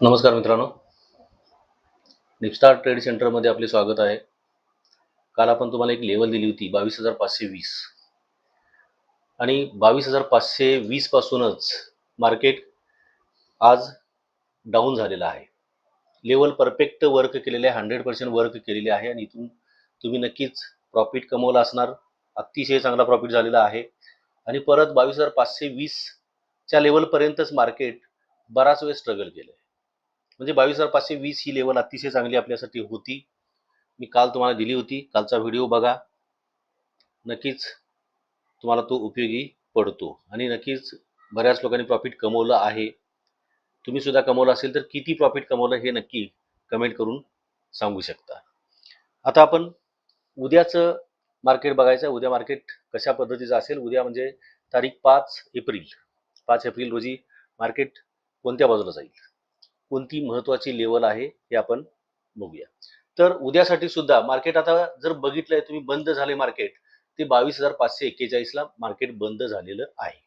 नमस्कार मित्रांनो. निपस्टार ट्रेड सेंटरमध्ये आपले स्वागत आहे. काल आपण तुम्हाला एक लेवल दिली होती बावीस हजार पाचशे वीस. आणि बावीस हजार पाचशे वीस पासूनच मार्केट आज डाऊन झालेलं आहे. लेवल परफेक्ट वर्क केलेले आहे हंड्रेड पर्सेंट वर्क केलेले आहे आणि इथून तुम्ही नक्कीच प्रॉफिट कमवलं असणार. अतिशय चांगला प्रॉफिट झालेला आहे. आणि परत बावीस हजार पाचशे वीसच्या लेवलपर्यंतच मार्केट बराच वेळ स्ट्रगल केलं आहे म्हणजे बावीस हजार पाचशे वीस ही लेवल अतिशय चांगली आपल्यासाठी होती. मी काल तुम्हाला दिली होती. कालचा व्हिडिओ बघा. नक्कीच तुम्हाला तो उपयोगी पडतो. आणि नक्कीच बऱ्याच लोकांनी प्रॉफिट कमवलं आहे. तुम्ही सुद्धा कमवलं असेल तर किती प्रॉफिट कमवलं हे नक्की कमेंट करून सांगू शकता. आता आपण उद्याचं मार्केट बघायचं. उद्या मार्केट कशा पद्धतीचं असेल? उद्या म्हणजे तारीख पाच एप्रिल. पाच एप्रिल रोजी मार्केट कोणत्या बाजूला जाईल? कोणती महत्वाची लेवल आहे हे आपण बघूया. तर उद्यासाठी सुद्धा मार्केट आता जर बघितलंय तुम्ही बंद झाले मार्केट ते बावीस हजार पाचशे एक्केचाळीसला मार्केट बंद झालेलं आहे.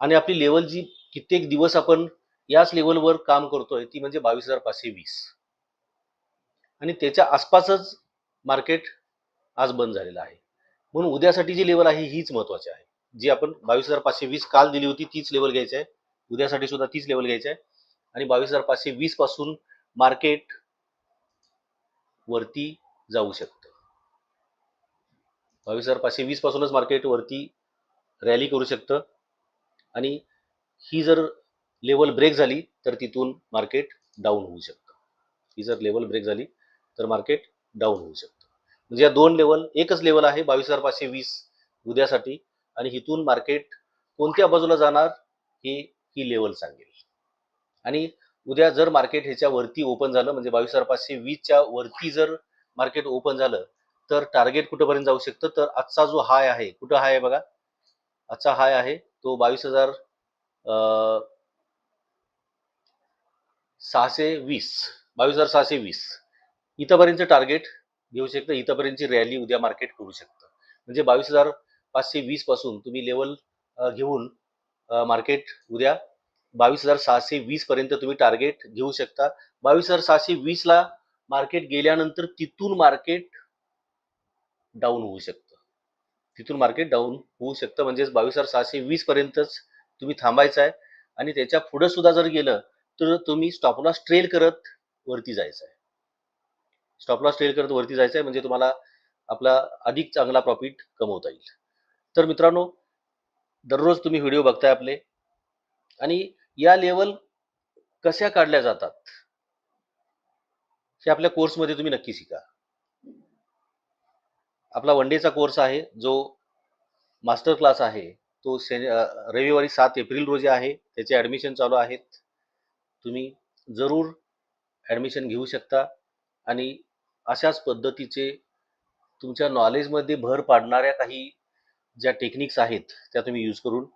आणि आपली लेवल जी कित्येक दिवस आपण याच लेवलवर काम करतोय ती म्हणजे बावीस हजार पाचशे वीस. आणि त्याच्या आसपासच मार्केट आज बंद झालेलं आहे. म्हणून उद्यासाठी जी लेवल आहे हीच महत्वाची आहे. जी आपण बावीस हजार पाचशे वीस काल दिली होती तीच लेवल घ्यायची आहे. उद्यासाठी सुद्धा तीच लेवल घ्यायची आहे. आणि बावीस हजार पाचशे वीसपासून मार्केट वरती जाऊ शकतं. बावीस हजार पाचशे वीस पासूनच मार्केट वरती रॅली करू शकतं. आणि ही जर लेवल ब्रेक झाली तर तिथून मार्केट डाऊन होऊ शकतं. ही जर लेवल ब्रेक झाली तर मार्केट डाऊन होऊ शकतं. म्हणजे या दोन लेवल एकच लेवल आहे बावीस हजार पाचशे वीस उद्यासाठी. आणि इथून मार्केट कोणत्या बाजूला जाणार हे ही लेवल सांगेल. आणि उद्या जर मार्केट ह्याच्या वरती ओपन झालं म्हणजे बावीस हजार पाचशे वीसच्या वरती जर मार्केट ओपन झालं तर टार्गेट कुठंपर्यंत जाऊ शकतं? तर आजचा जो हाय आहे कुठं हाय आहे बघा? आजचा हाय आहे तो बावीस हजार सहाशे वीस बावीस हजार सहाशे वीस. इथंपर्यंत टार्गेट घेऊ शकतं इथंपर्यंतची रॅली उद्या मार्केट करू शकतं. म्हणजे बावीस हजार पाचशे वीसपासून तुम्ही लेवल घेऊन मार्केट उद्या बावीस हजार सहाशे वीस पर्यंत तुम्ही टार्गेट घेऊ शकता. बावीस हजार सहाशे वीस ला मार्केट गेल्यानंतर तिथून मार्केट डाऊन होऊ शकतं. तिथून मार्केट डाऊन होऊ शकतं. म्हणजेच बावीस हजार सहाशे वीस पर्यंतच तुम्ही थांबायचं आहे. आणि त्याच्या पुढे सुद्धा जर गेलं तर तुम्ही स्टॉपलॉस ट्रेल करत वरती जायचं आहे. स्टॉपलॉस ट्रेल करत वरती जायचं आहे म्हणजे तुम्हाला आपला अधिक चांगला प्रॉफिट कमवता येईल. तर मित्रांनो दररोज तुम्ही व्हिडिओ बघताय आपले. आणि या लेवल कशा काढल्या जातात? हे आपल्या कोर्समध्ये तुम्ही नक्की शिका. आपला वन डेचा कोर्स आहे जो मास्टर क्लास आहे तो शनि रविवारी सात एप्रिल रोजी आहे त्याचे ॲडमिशन चालू आहेत. तुम्ही जरूर ॲडमिशन घेऊ शकता आणि अशाच पद्धतीचे तुमच्या नॉलेजमध्ये भर पाडणाऱ्या काही ज्या टेक्निक्स आहेत त्या तुम्ही यूज करून